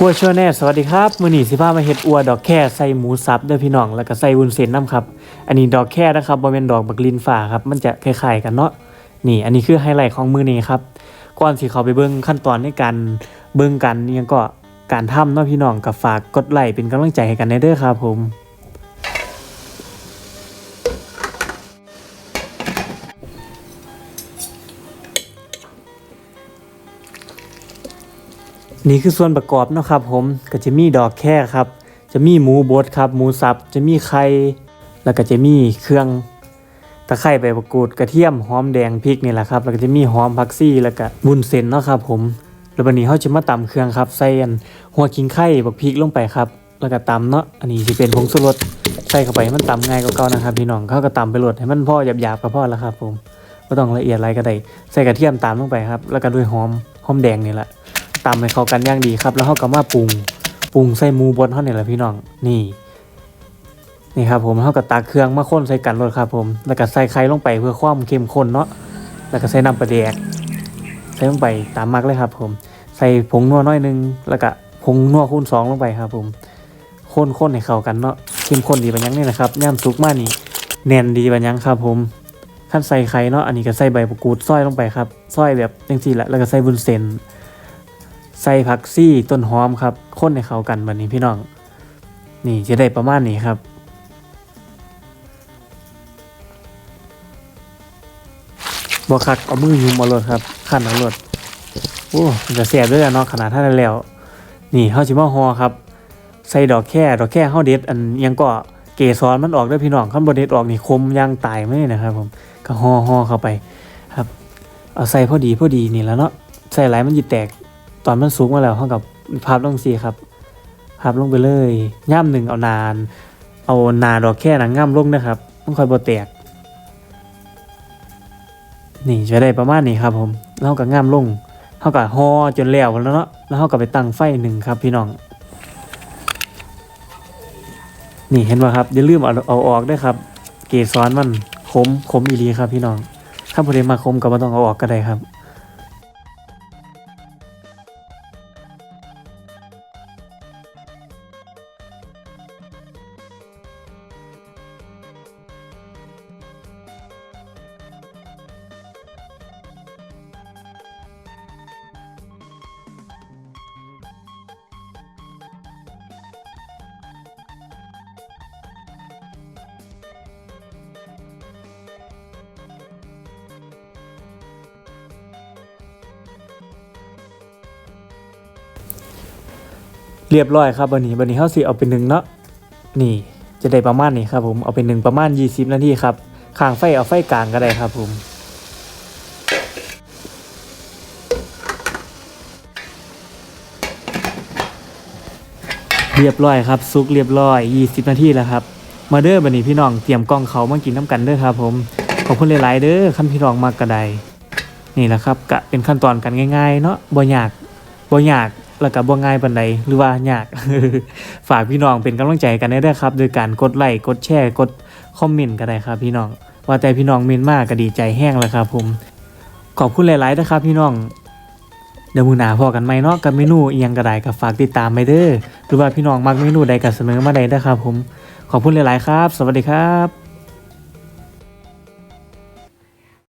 ครัวชั่วแน่สวัสดีครับมื้อนี้สิพามาเฮ็ดอัวดอกแค่ใส่หมูสับเด้อพี่น้องแล้วก็ใส่วุ้นเส้นน้ำครับ อันนี้ดอกแค่นะครับบ่แม่นดอกบักลินฝาครับ มันจะคล้ายๆกันเนาะนี่อันนี้คือไฮไลท์ของมื้อนี้ครับก่อนสิเขาไปเบิ่งขั้นตอนในการเบิ่งกันยังก็การทำเนาะพี่น้องก็ฝากกดไลค์เป็นกำลังใจให้กันแน่เด้อครับผม นี่คือส่วนประกอบนะครับผมก็จะมีดอกแค่ครับ จะมีหมูบดครับหมูสับจะมีไข่แล้วก็จะมีเครื่องตะไคร้ใบมะกรูดกระเทียมหอมแดงพริกนี่แหละครับแล้วก็จะมีหอมผักซี่แล้วก็บุญเส้นเนาะครับผมแล้ววันนี้เขาจะมาตำเครื่องครับใส่อันหัวขิงไข่บักพริกลงไปครับ แล้วก็ตำเนาะอันนี้จะเป็นผงชูรสใส่เข้าไปให้มันตำง่ายกว่าเก่านะครับพี่น้องเขาก็ตำไปโหลดให้มันพอหยาบๆก็พอแล้วครับผมไม่ต้องละเอียดอะไรก็ได้ใส่กระเทียมตามลงไปครับ แล้วก็ด้วยหอมหอมแดงนี่แหละ ตำให้เข้ากันอย่างดีครับ แล้วเขาก็มาปรุงปรุงใส่หมูบดเท่านี่แหละพี่น้องนี่ นี่ครับผมเขาก็ตักเครื่องมาข้นใส่กันเลยครับผม แล้วก็ใส่ไข่ลงไปเพื่อความเข้มข้นเนาะแล้วก็ใส่น้ำปลาแดกใส่ลงไปตามมักเลยครับ ผม ใส่ผงนัวน้อยหนึง แล้วก็ผงนัวคูณสองลงไปครับผมข้นข้นให้เข้ากันเนาะเข้มข้นดีบันยังนี่นะครับย่ำซุกมากนี่แน่นดีบันยังครับผมขั้นใส่ไข่เนาะอันนี้ก็ใส่ใบมะกูดซอยลงไปครับซอยแบบจังซี่แหละแล้วก็ใส่บุญเส้น ใส่ผักซี่ต้นหอมครับข้นให้เข้ากันแบบนี้พี่น้อง นี่จะได้ประมาณนี้ครับ บอคักเอามือยุมเอารถครับขั้นเอารถโอ้จะแสบด้วยอะเนาะขนาดท่านแล้ว นี่เฮาสิมาฮอครับ ใส่ดอกแค่ดอกแค่เฮาเด็ดอันยังก็เกสรมันออกเด้พี่น้องคันบ่เด็ดออกนี่คมยางตายไม่นะครับ ผมก็ฮอฮอเข้าไป ครับ เอาใส่พอดีพอดีนี่แล้วเนาะใส่หลายมันสิแตก ตอนมันสูงมาแล้วเท่ากับพับลงสีครับพับลงไปเลยย่ำหนึ่งเอานาน เอานาดอกแค่นะง่ำลงนะครับต้องคอยบแตก นี่จะได้ประมาณนี้ครับผมแล้วก็ง่ำลงเท่ากับห่อจนแล้วแล้วเนาะแล้วเท่ากับไปตั้งไฟหนึ่งครับพี่น้องนี่เห็นป่ะครับอย่าลืมเอาเอาออกด้วยครับ เกสรมันขมขมอีหลีครับพี่น้องถ้าพอดีมาขมก็ไม่ต้องเอาออกก็ได้ครับ เรียบร้อยครับวันนี้วันนี้เฮาสิเอาเป็นหนึ่งเนาะนี่จะได้ประมาณนี้ครับผมเอาเป็นหนึ่งประมาณ 20 นาทีครับข้างไฟเอาไฟกลางก็ได้ครับผมเรียบร้อยครับซุกเรียบร้อย 20 นาทีแล้วครับ มาเด้อบันนี้พี่น้องเตรียมกล้องเขามากินน้ำกันเด้อครับ ผมขอบคุณหลายๆเด้อคันพี่น้องมากกระไดนี่แหละครับกะเป็นขั้นตอนกันง่าย ๆ เนาะบ่ยากบ่ยาก แล้วก็บ่ง่ายปานใดหรือว่ายาก ฝากพี่น้องเป็นกำลังใจกันได้เด้อครับ โดยการกดไลค์กดแชร์กดคอมเมนต์ก็ได้ครับพี่น้อง ว่าแต่พี่น้องเมนมากก็ดีใจแห้งแล้วครับผมขอบคุณหลายๆนะครับพี่น้องเดี๋ยวมือหนาพอกันไหมเนาะกับเมนูเอียงก็ได้ก็ฝากติดตามไปเด้อหรือว่าพี่น้องมักเมนูใดก็เสนอมาได้เด้อครับผมขอบคุณหลายๆครับ สวัสดีครับ